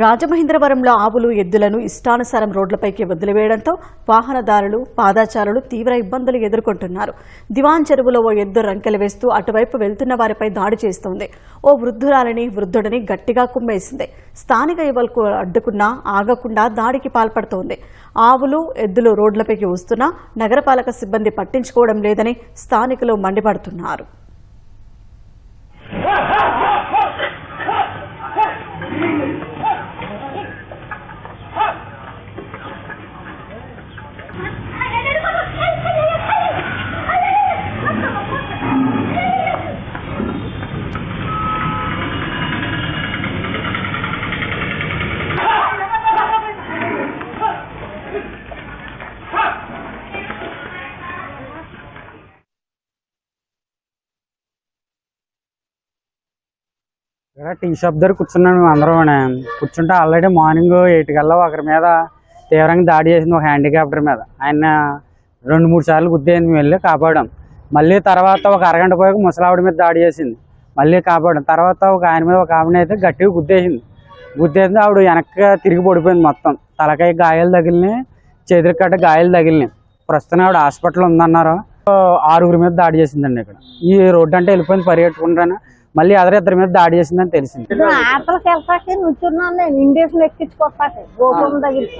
రాజమహేంద్రవరంలో ఆవులు ఎద్దులను ఇష్టానుసారం రోడ్లపైకి వదిలివేయడంతో వాహనదారులు పాదాచారులు తీవ్ర ఇబ్బందులు ఎదుర్కొంటున్నారు. దివాన్ చెరువులో ఓ ఎద్దు రంకెలు వేస్తూ అటువైపు వెళ్తున్న వారిపై దాడి చేస్తోంది. ఓ వృద్ధురాలిని వృద్ధుడిని గట్టిగా కుమ్మేసింది. స్థానిక యువలకు అడ్డుకున్నా ఆగకుండా దాడికి పాల్పడుతోంది. ఆవులు ఎద్దులు రోడ్లపైకి వస్తున్నా నగరపాలక సిబ్బంది పట్టించుకోవడం లేదని స్థానికులు మండిపడుతున్నారు. ఇక్కడ టీ షాప్ దగ్గర కూర్చున్నాం మేము అందరం కూర్చుంటే ఆల్రెడీ మార్నింగ్ ఎయిట్ కల్లా ఒకరి మీద తీవ్రంగా దాడి చేసింది ఒక హ్యాండిక్యాప్టర్ మీద. ఆయన రెండు మూడు సార్లు గుద్దేయండి మేము వెళ్ళి కాపాడాం. మళ్ళీ తర్వాత ఒక అరగంట పోయాక ముసలావిడ మీద దాడి చేసింది. మళ్ళీ కాపాడాం. తర్వాత ఒక ఆయన మీద ఒక ఆవిడ అయితే గట్టిగా గుద్దేసింది. గుద్దేసింది ఆవిడ వెనక్కి తిరిగి పడిపోయింది మొత్తం. తలకాయ గాయాలు తగిలినాయి చేతికి కట్ట గాయాలు తగిలినాయి ప్రస్తుతం ఆవిడ హాస్పిటల్ ఉందన్నారు. ఆరుగురి మీద దాడి చేసిందండి ఇక్కడ. ఈ రోడ్డు అంటే వెళ్ళిపోయింది పరిగెట్టుకుంటాను. మళ్ళీ అదర్ ఇద్దరి మీద దాడి చేసిందని తెలిసింది. ఆటలకి వెళ్తాకి నుంచున్నాను నేను. ఇండేషన్ ఎక్కించుకోపాకి గోపురం దగ్గరికి.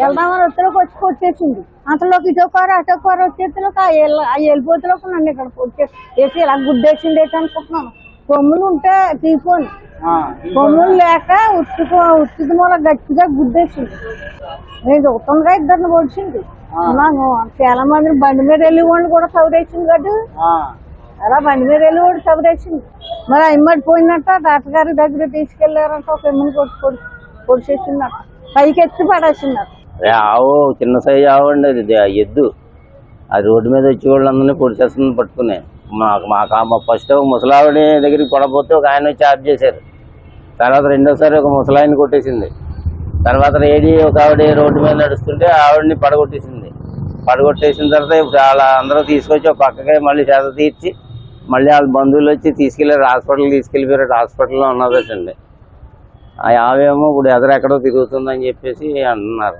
వెళ్దామని వచ్చేలోకి వచ్చి కొట్టేసింది అంతలోకి ఇటో కారు అటో కారు వచ్చేలోకి ఆ వెళ్ళిపోతలోకి నన్ను ఇక్కడ వేసి ఇలా గుడ్డేసింది ఏంటి అనుకుంటున్నాను. కొమ్ములు ఉంటే తీపోని కొమ్ములు లేక ఉత్తుకు ఉత్తుకు మూల గట్టిగా గుద్దేసింది నేను చూస్తుండగా ఇద్దరిని పొడిచింది. చాలా మంది బండి మీద వెళ్ళి వాళ్ళు కూడా సౌదేసింది కదా. అలా బండి మీద వెళ్ళి కూడా సబరేసింది మరి అమ్మడి పోయినట్ట డాక్టర్ గారి దగ్గర తీసుకెళ్ళారంట ఒక ఎమ్మని కొట్టి పొడి పొడిచేసిందట పైకి ఎత్తి పడేసిందట. ఆవు చిన్న సైజు ఆవు అండి అది ఎద్దు. ఆ రోడ్డు మీద వచ్చి వాళ్ళందరినీ పొడిచేస్తుంది పట్టుకునే. మాకు మాకు మా ఫస్ట్ ఒక ముసలావిడ దగ్గరికి పడపోతే ఒక ఆయన వచ్చి ఆఫ్ చేశారు. తర్వాత రెండోసారి ఒక ముసలాయిని కొట్టేసింది. తర్వాత ఏడి ఒక ఆవిడ రోడ్డు మీద నడుస్తుంటే ఆవిడని పడగొట్టేసింది. పడగొట్టేసిన తర్వాత ఇప్పుడు వాళ్ళ అందరూ తీసుకొచ్చి ఒక పక్కకే మళ్ళీ చేత తీర్చి మళ్ళీ వాళ్ళ బంధువులు వచ్చి తీసుకెళ్ళారు హాస్పిటల్ తీసుకెళ్ళిపోయారు హాస్పిటల్లో ఉన్నదండి ఆ ఆవేమో ఇప్పుడు ఎదరెక్కడో తిరుగుతుందని చెప్పేసి అంటున్నారు.